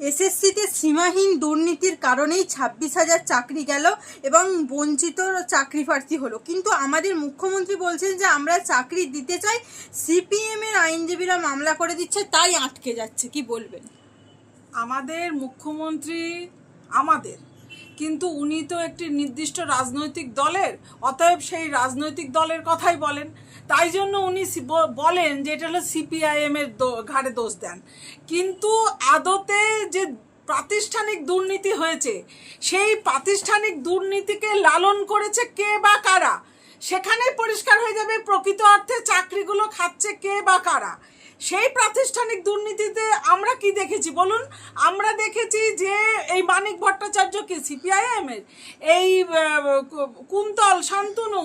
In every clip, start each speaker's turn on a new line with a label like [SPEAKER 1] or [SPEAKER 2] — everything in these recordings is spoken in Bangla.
[SPEAKER 1] এসএসসিতে সীমাহীন দুর্নীতির কারণেই ছাব্বিশ হাজার চাকরি গেল এবং বঞ্চিত চাকরি প্রার্থী হলো। কিন্তু আমাদের মুখ্যমন্ত্রী বলছেন যে আমরা চাকরি দিতে চাই সিপিএম এর আইনজীবীরা মামলা করে দিচ্ছে, তাই আটকে যাচ্ছে। কি বলবেন?
[SPEAKER 2] আমাদের মুখ্যমন্ত্রী, আমাদের কিন্তু উনি তো একটি নির্দিষ্ট রাজনৈতিক দলের, অতএব সেই রাজনৈতিক দলের কথাই বলেন। তাই জন্য উনি বলেন যে এটা হলো সিপিআইএম এর ঘাড়ে দোষ দেন। কিন্তু আদতে যে প্রাতিষ্ঠানিক দুর্নীতি হয়েছে, সেই প্রাতিষ্ঠানিক দুর্নীতিকে লালন করেছে কে বা কারা? সেখানেই পরিষ্কার হয়ে যাবে প্রকৃত অর্থে চাকরিগুলো খাচ্ছে কে বা কারা? সেই প্রাতিষ্ঠানিক দুর্নীতিতে আমরা কি দেখেছি? বলুন, আমরা দেখেছি যে এই মানিক ভট্টাচার্য কি? সিপিআইএম এর? এই কুন্তল, শান্তনু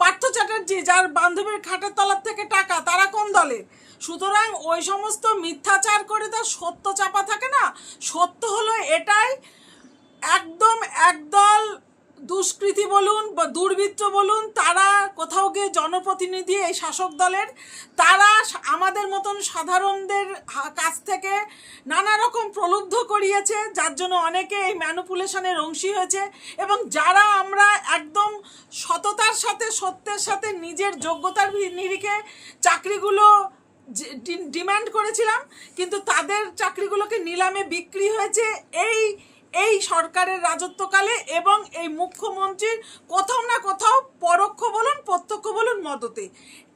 [SPEAKER 2] পার্থ চ্যাটার্জি, যার বান্ধবীর খাটের তলার থেকে টাকা, তারা কোন দলের? সুতরাং ওই সমস্ত মিথ্যাচার করে তার সত্য চাপা থাকে না? সত্য হলো এটাই, একদম, একদল দুষ্কৃতী বলুন বা দুর্বৃত্ত বলুন, তারা কোথাও গিয়ে জনপ্রতিনিধি, এই শাসক দলের, তারা আমাদের মতন সাধারণদের কাছ থেকে নানা রকম প্রলুব্ধ করিয়েছে, যার জন্য অনেকে এই ম্যানুপুলেশনের অংশী হয়েছে এবং যারা আমরা একদম সততার সাথে, সত্যের সাথে, নিজের যোগ্যতার নিরিখে চাকরিগুলো ডিমান্ড করেছিলাম, কিন্তু তাদের চাকরিগুলোকে নিলামে বিক্রি হয়েছে, এই এই সরকারের রাজত্বকালে এবং এই মুখ্যমন্ত্রীর কোথাও না কোথাও পরোক্ষ বলুন, প্রত্যক্ষ বলুন মদতে।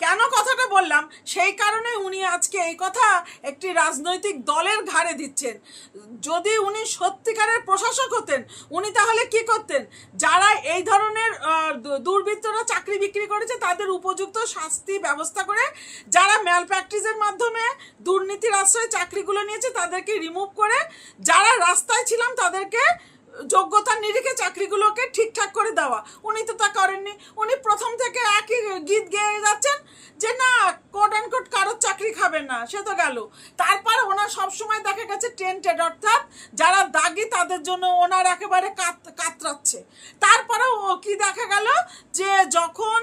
[SPEAKER 2] কেন কথাটা বললাম? সেই কারণে উনি আজকে এই কথা একটি রাজনৈতিক দলের ঘাড়ে দিচ্ছেন। যদি উনি সত্যিকারের প্রশাসক হতেন, উনি তাহলে কি করতেন? যারা এই ধরনের দুর্বৃত্তরা চাকরি বিক্রি করেছে, তাদের উপযুক্ত শাস্তি ব্যবস্থা করে যারা ম্যাল প্র্যাকটিসের মাধ্যমে দুর্নীতির আশ্রয়ে চাকরিগুলো নিয়েছে, তাদেরকে রিমুভ করে যারা রাস্তায় ছিলাম, তাদেরকে যোগ্যতার নিরিখে চাকরিগুলোকে ঠিকঠাক করে দেওয়া। উনি তো তা করেননি। উনি প্রথম থেকে একই গীত গেয়ে যাচ্ছেন যে, না কোট অ্যান্ড কোট কারোর চাকরি খাবেন না। সে তো গেল। তারপর ওনার সবসময় দেখা গেছে টেন্টেড অর্থাৎ যারা দাগি তাদের জন্য ওনার একেবারে কাত, কাতরাচ্ছে। তারপরেও কি দেখা গেল? যে যখন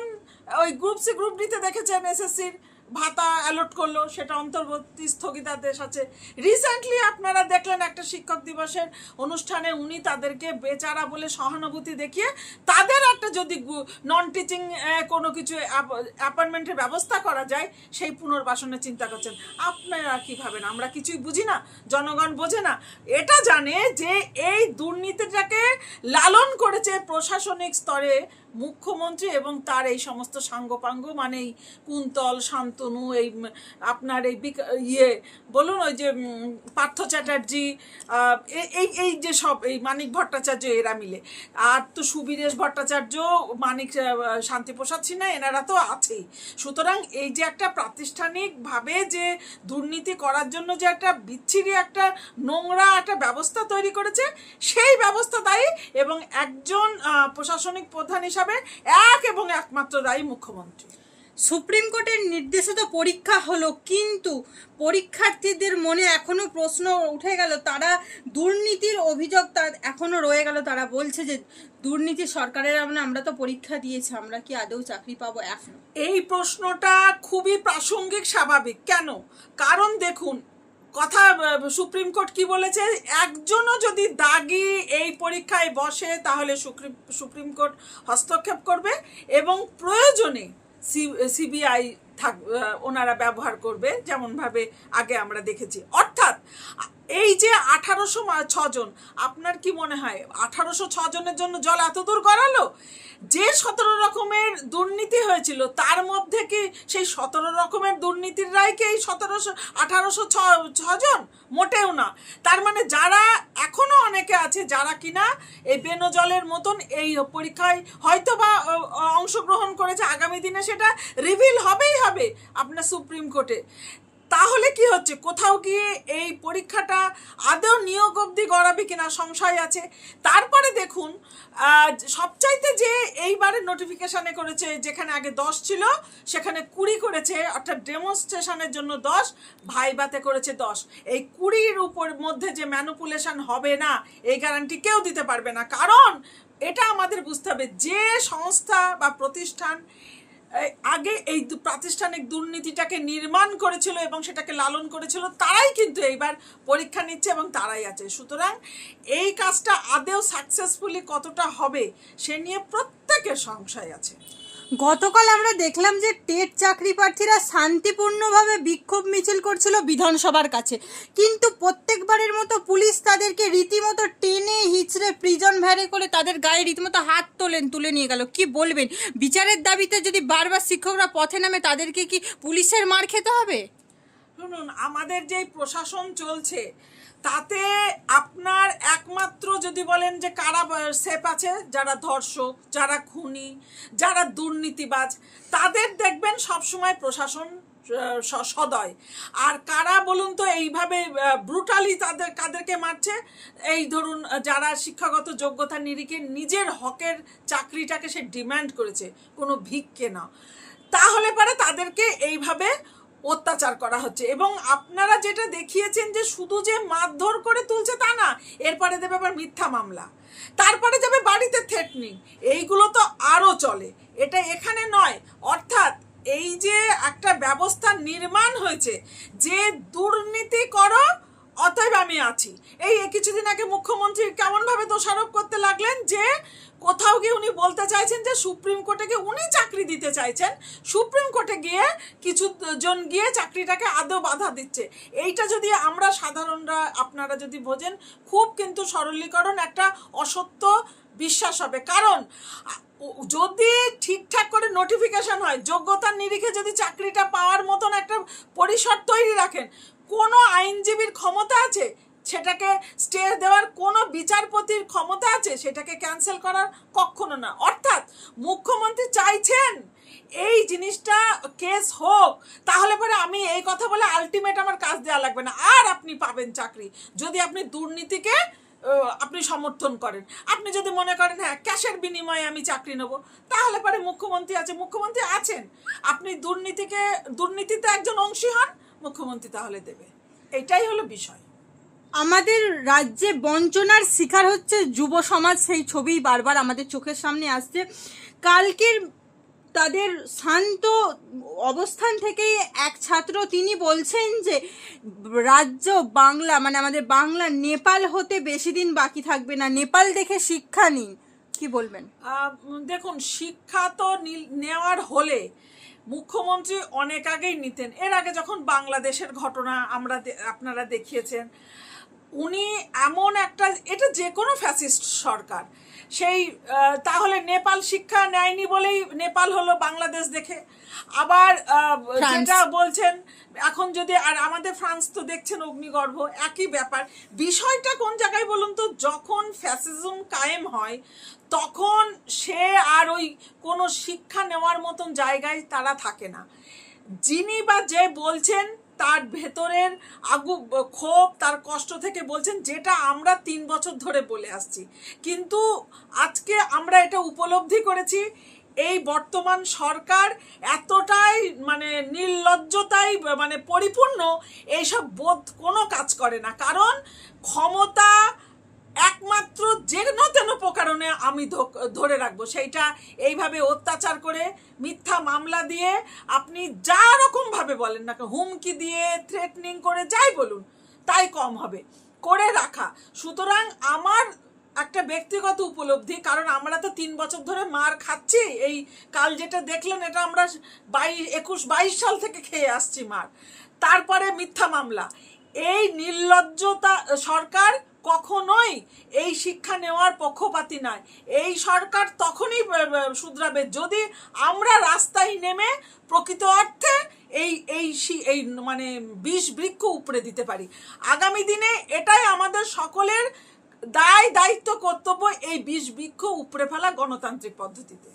[SPEAKER 2] ওই গ্রুপ সি গ্রুপ ডিতে দেখেছেন এসএসসির ভাতা অ্যালট করল, সেটা অন্তর্বর্তী স্থগিতাদেশ আছে। রিসেন্টলি আপনারা দেখলেন একটা শিক্ষক দিবসের অনুষ্ঠানে উনি তাদেরকে বেচারা বলে সহানুভূতি দেখিয়ে তাদের একটা যদি নন টিচিং কোনো কিছু অ্যাপয়েন্টমেন্টের ব্যবস্থা করা যায়, সেই পুনর্বাসনের চিন্তা করছেন। আপনারা কি ভাবেন? আমরা কিছুই বুঝি না, জনগণ বোঝে না। এটা জানে যে এই দুর্নীতিটাকে লালন করেছে প্রশাসনিক স্তরে মুখ্যমন্ত্রী এবং তার এই সমস্ত সাঙ্গপাঙ্গ মানে এই কুন্তল, শান্তনু, এই আপনার এই ইয়ে বলুন ওই যে পার্থ চ্যাটার্জি এই এই যে সব, এই মানিক ভট্টাচার্য, এরা মিলে। আর তো সুবীরেশ ভট্টাচার্য, মানিক শান্তিপ্রসাদ সিনহা, এনারা তো আছেই। সুতরাং এই যে একটা প্রাতিষ্ঠানিকভাবে যে দুর্নীতি করার জন্য যে একটা বিচ্ছিরি একটা নোংরা একটা ব্যবস্থা তৈরি করেছে, সেই ব্যবস্থা দায়ী এবং একজন প্রশাসনিক প্রধান হিসাবে এক এবং একমাত্র দায়ী মুখ্যমন্ত্রী।
[SPEAKER 1] সুপ্রিম কোর্টের নির্দেশিত পরীক্ষা হলো কিন্তু পরীক্ষার্থীদের মনে এখনও প্রশ্ন উঠে গেল তারা দুর্নীতির অভিযোগ তার এখনও রয়ে গেল তারা বলছে যে দুর্নীতি সরকারের আমরা আমরা তো পরীক্ষা দিয়েছি আমরা কি আদৌ চাকরি পাবো এখন?
[SPEAKER 2] এই প্রশ্নটা খুবই প্রাসঙ্গিক স্বাভাবিক। কেন? কারণ দেখুন কথা সুপ্রিম কোর্ট কি বলেছে? একজনও যদি দাগি এই পরীক্ষায় বসে, তাহলে সুপ্রিম কোর্ট হস্তক্ষেপ করবে এবং প্রয়োজনে সিবিআই থাক ওনারা ব্যবহার করবে, যেমনভাবে আগে আমরা দেখেছি। অর্থাৎ, এই যে আঠারোশো ছজন, আপনার কি মনে হয়? আঠারোশো ছজনের জন্য জল এত দূর গড়ালো? যে সতেরো রকমের দুর্নীতি হয়েছিল, তার মধ্যে কি সেই সতেরো রকমের দুর্নীতির রায় কি সতেরোশো, আঠারোশো ছজন? মোটেও না। তার মানে যারা এখনও অনেকে আছে, যারা কিনা এই বেনজলের মতন এই পরীক্ষায় হয়তো বা অংশগ্রহণ করেছে, আগামী দিনে সেটা রিভিল হবেই হবে আপনার সুপ্রিম কোর্টে। তাহলে কি হচ্ছে? কোথাও গিয়ে এই পরীক্ষাটা আদৌ নিয়োগ অবধি গড়াবে কিনা সংশয় আছে। তারপরে দেখুন সবচাইতে যে এইবারে নোটিফিকেশানে করেছে, যেখানে আগে দশ ছিল, সেখানে কুড়ি করেছে, অর্থাৎ ডেমনস্ট্রেশনের জন্য দশ, ভাইবাতে করেছে দশ। এই কুড়ির উপর মধ্যে যে ম্যানুপুলেশন হবে না, এই গ্যারান্টি কেউ দিতে পারবে না। কারণ, এটা আমাদের বুঝতে হবে, যে সংস্থা বা প্রতিষ্ঠান আগে এই প্রাতিষ্ঠানিক দুর্নীতিটাকে নির্মাণ করেছিল এবং সেটাকে লালন করেছিল, তারাই কিন্তু এইবার পরীক্ষা নিচ্ছে এবং তারাই আছে। সুতরাং এই কাজটা আদেও সাকসেসফুলি কতটা হবে, সে নিয়ে প্রত্যেকের সংশয় আছে।
[SPEAKER 1] গতকাল আমরা দেখলাম যে টেট চাকরি প্রার্থীরা শান্তিপূর্ণভাবে বিক্ষোভ মিছিল করছিল বিধানসভার কাছে। কিন্তু প্রত্যেকবারের মতো পুলিশ তাদেরকে রীতিমতো টেনে হিচড়ে প্রিজন ভ্যানে করে তাদের গায়ে রীতিমতো হাত তোলেন, তুলে নিয়ে গেল। কি বলবেন? বিচারের দাবিতে যদি বারবার শিক্ষকরা পথে নামে, তাদেরকে কি পুলিশের মার খেতে হবে?
[SPEAKER 2] শুনুন, আমাদের যে প্রশাসন চলছে তাতে আপনার একমাত্র যদি বলেন যে কারা সেফ আছে, যারা ধর্ষক, যারা খুনি, যারা দুর্নীতিবাজ, তাদের দেখবেন সবসময় প্রশাসন সদয়। আর কারা বলুন তো, এইভাবে ব্রুটালি তাদের, কাদেরকে মারছে, এই ধরুন যারা শিক্ষাগত যোগ্যতা নিরিখে নিজের হকের চাকরিটাকে সে ডিমান্ড করেছে, কোনো ভিক্ষে না। তাহলে পরে তাদেরকে এইভাবে অত্যাচার করা হচ্ছে। এবং আপনারা যেটা দেখিয়েছেন যে শুধু যে মারধর করে তুলছে তা না, এরপরে দেবে আবার মিথ্যা মামলা। তারপরে যাবে বাড়িতে থ্রেটনিং এইগুলো তো আরও চলে। এটা এখানে নয়। অর্থাৎ এই যে একটা ব্যবস্থা নির্মাণ হয়েছে, যে দুর্নীতি করো অতএব আমি আছি। এই কিছুদিন আগে মুখ্যমন্ত্রী কেমনভাবে দোষারোপ করতে লাগলেন যে, কোথাও গিয়ে উনি বলতে চাইছেন যে, সুপ্রিম কোর্টে গিয়ে উনি চাকরি দিতে চাইছেন। সুপ্রিম কোর্টে গিয়ে কিছু জন গিয়ে চাকরিটাকে আদৌ বাধা দিচ্ছে। এইটা যদি আমরা সাধারণরা, আপনারা যদি বোঝেন, খুব কিন্তু সরলীকরণ একটা অসত্য বিশ্বাস হবে। কারণ, যদি ঠিকঠাক করে নোটিফিকেশন হয়, যোগ্যতার নিরিখে যদি চাকরিটা পাওয়ার মতন একটা পরিসর তৈরি রাখেন কোনো আইনজীবীর ক্ষমতা আছে? সেটাকে স্টে দেওয়ার কোনো বিচারপতির ক্ষমতা আছে? সেটাকে ক্যান্সেল করার কখনো না। অর্থাৎ মুখ্যমন্ত্রী চাইছেন এই জিনিসটা কেস হোক, তাহলে পরে আমি এই কথা বলে আলটিমেট আমার কাজ দেওয়া লাগবে না। আর আপনি পাবেন চাকরি। যদি আপনি দুর্নীতিকে আপনি সমর্থন করেন। আপনি যদি মনে করেন হ্যাঁ ক্যাশের বিনিময়ে আমি চাকরি নেব, তাহলে পরে মুখ্যমন্ত্রী আছে। মুখ্যমন্ত্রী আছেন। আপনি দুর্নীতিকে, দুর্নীতিতে একজন অংশী হন মুখ্যমন্ত্রী তাহলে দেবে। এটাই হলো বিষয়।
[SPEAKER 1] আমাদের রাজ্যে বঞ্চনার শিকার হচ্ছে যুব সমাজ সেই ছবি বারবার আমাদের চোখের সামনে আসছে। কালকের তাদের শান্ত অবস্থান থেকেই এক ছাত্র তিনি বলছেন যে রাজ্য বাংলা মানে আমাদের বাংলা নেপাল হতে বেশি দিন বাকি থাকবে না নেপাল দেখে শিক্ষা নিন। কি বলবেন?
[SPEAKER 2] দেখুন শিক্ষা তো নেওয়ার হলে মুখ্যমন্ত্রী অনেক আগেই নিতেন। এর আগে যখন বাংলাদেশের ঘটনা আমরা আপনারা দেখিয়েছেন উনি এমন একটা এটা যে কোনো ফ্যাসিস্ট সরকার। সেই তাহলে নেপাল শিক্ষা নেয়নি বলেই নেপাল হলো বাংলাদেশ দেখে। আবার যেটা বলছেন এখন যদি, আর আমাদের ফ্রান্স তো দেখছেন অগ্নিগর্ভ, একই ব্যাপার। বিষয়টা কোন জায়গায় বলুন তো, যখন ফ্যাসিজম কায়েম হয়, তখন সে আর ওই কোনো শিক্ষা নেওয়ার মতন জায়গায় তারা থাকে না। যিনি বা যে বলছেন, তার ভেতরের আগু, ক্ষোভ, তার কষ্ট থেকে বলছেন, যেটা আমরা তিন বছর ধরে বলে আসছি। কিন্তু আজকে আমরা এটা উপলব্ধি করেছি এই বর্তমান সরকার এতটাই মানে নির্লজ্জতাই মানে পরিপূর্ণ, এইসব বোধ কোনো কাজ করে না। কারণ ক্ষমতা একমাত্র যেন তেন প্রকারণে আমি ধরে রাখব। সেইটা এইভাবে অত্যাচার করে, মিথ্যা মামলা দিয়ে আপনি যা রকম ভাবে বলেন না হুমকি দিয়ে থ্রেটনিং করে যাই বলুন, তাই কম হবে। করে রাখা। সুতরাং আমার একটা ব্যক্তিগত উপলব্ধি, কারণ আমরা তো তিন বছর ধরে মার খাচ্ছি। এই কাল যেটা দেখলেন, এটা আমরা বাইশ একুশ, বাইশ সাল থেকে খেয়ে আসছি মার। তারপরে মিথ্যা মামলা। এই নির্লজ্জতা, সরকার কখনোই এই শিক্ষা নেওয়ার পক্ষপাতি নয়। এই সরকার তখনই শুধরাবে যদি আমরা রাস্তায় নেমে প্রকৃত অর্থে এই এই এই মানে বিষ বৃক্ষ উপড়ে দিতে পারি। আগামী দিনে এটাই আমাদের সকলের দায় দায়িত্ব কর্তব্য এই বিষ বৃক্ষ উপড়ে ফেলা গণতান্ত্রিক পদ্ধতিতে।